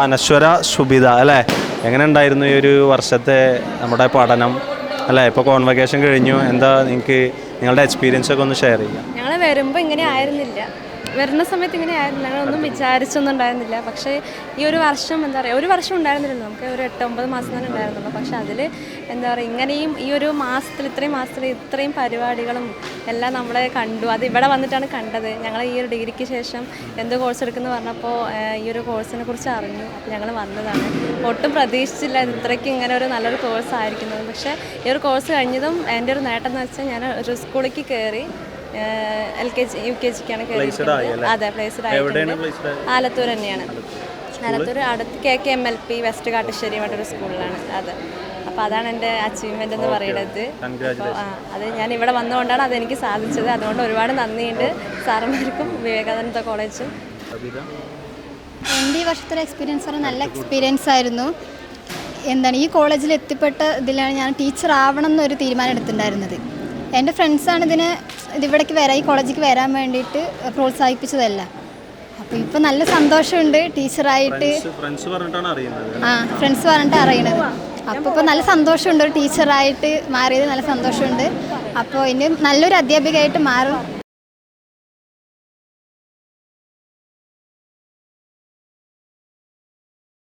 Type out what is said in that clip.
അനശ്വര സുബിത അല്ലേ? എങ്ങനെ ഉണ്ടായിരുന്നു ഈ ഒരു വർഷത്തെ നമ്മുടെ പഠനം? അല്ലേ ഇപ്പോൾ കോൺവക്കേഷൻ കഴിഞ്ഞു. എന്താ നിങ്ങൾക്ക് നിങ്ങളുടെ എക്സ്പീരിയൻസ് ഒക്കെ ഒന്ന് ഷെയർ ചെയ്യാം ഞങ്ങൾ വരുമ്പോൾ ഇങ്ങനെ ആയിരുന്നില്ല. വരുന്ന സമയത്ത് ഇങ്ങനെ ആയിരുന്നില്ല ഞങ്ങളൊന്നും വിചാരിച്ചൊന്നും ഉണ്ടായിരുന്നില്ല പക്ഷേ ഈ ഒരു വർഷം എന്താ പറയുക ഒരു വർഷം ഉണ്ടായിരുന്നില്ലല്ലോ. നമുക്ക് ഒരു എട്ട് ഒമ്പത് മാസം തന്നെ ഉണ്ടായിരുന്നുള്ളൂ. പക്ഷേ അതിൽ എന്താ പറയുക ഇങ്ങനെയും ഈ ഒരു മാസത്തിൽ ഇത്രയും മാസത്തിൽ ഇത്രയും പരിപാടികളും എല്ലാം നമ്മളെ കണ്ടു. അത് ഇവിടെ വന്നിട്ടാണ് കണ്ടത്. ഞങ്ങൾ ഈ ഒരു ഡിഗ്രിക്ക് ശേഷം എന്ത് കോഴ്സ് എടുക്കുന്നു പറഞ്ഞപ്പോൾ ഈ ഒരു കോഴ്സിനെ കുറിച്ച് അറിഞ്ഞു. അപ്പോൾ ഞങ്ങൾ വന്നതാണ്. ഒട്ടും പ്രതീക്ഷിച്ചില്ല ഇത് ഇത്രയ്ക്ക് ഇങ്ങനെ ഒരു നല്ലൊരു കോഴ്സ് ആയിരിക്കുന്നത്. പക്ഷേ ഈ ഒരു കോഴ്സ് കഴിഞ്ഞതും എന്റെ ഒരു നേട്ടം എന്ന് വെച്ചാൽ ഞാൻ ഒരു സ്കൂളിലേക്ക് കയറി L K G U K ജിക്കാണ് കയറിയിരിക്കുന്നത് അതെ പ്ലേസ്ഡ് ആയിട്ടുണ്ട് ആലത്തൂർ തന്നെയാണ്. ആലത്തൂർ. അടുത്ത് K K M L P west കാട്ടശ്ശേരിയുമായിട്ടൊരു സ്കൂളിലാണ്. അതെ. അപ്പോൾ അതാണ് എന്റെ അച്ചീവ്മെന്റ് എന്ന് പറയുന്നത്. അപ്പോൾ അത് ഞാൻ ഇവിടെ വന്നുകൊണ്ടാണ് അതെനിക്ക് സാധിച്ചത്. അതുകൊണ്ട് ഒരുപാട് നന്ദിയുണ്ട് സാറന്മാർക്കും വിവേകാനന്ദ കോളേജും. എന്റെ ഈ വർഷത്തെ എക്സ്പീരിയൻസ് പറഞ്ഞാൽ നല്ല എക്സ്പീരിയൻസ് ആയിരുന്നു. എന്താണ് ഈ കോളേജിൽ എത്തിപ്പെട്ട ഇതിലാണ് ഞാൻ ടീച്ചർ ആവണം എന്നൊരു തീരുമാനം എടുത്തിട്ടുണ്ടായിരുന്നത്. എന്റെ ഫ്രണ്ട്സാണ് ഇതിനെ ഇതിവിടേക്ക് വരാൻ ഈ കോളേജിലേക്ക് വരാൻ വേണ്ടിയിട്ട് പ്രോത്സാഹിപ്പിച്ചതല്ല. അപ്പോൾ ഇപ്പോൾ നല്ല സന്തോഷമുണ്ട് ടീച്ചറായിട്ട്. ഫ്രണ്ട്സ് പറഞ്ഞിട്ടാണ് അറിയുന്നത് ആ ഫ്രണ്ട്സ് പറഞ്ഞിട്ട് അറിയണത്. അപ്പോൾ ഇപ്പോൾ നല്ല സന്തോഷമുണ്ട് ഒരു ടീച്ചറായിട്ട് മാറിയത് നല്ല സന്തോഷമുണ്ട്. അപ്പോൾ ഇനി നല്ലൊരു അധ്യാപികയായിട്ട് മാറും.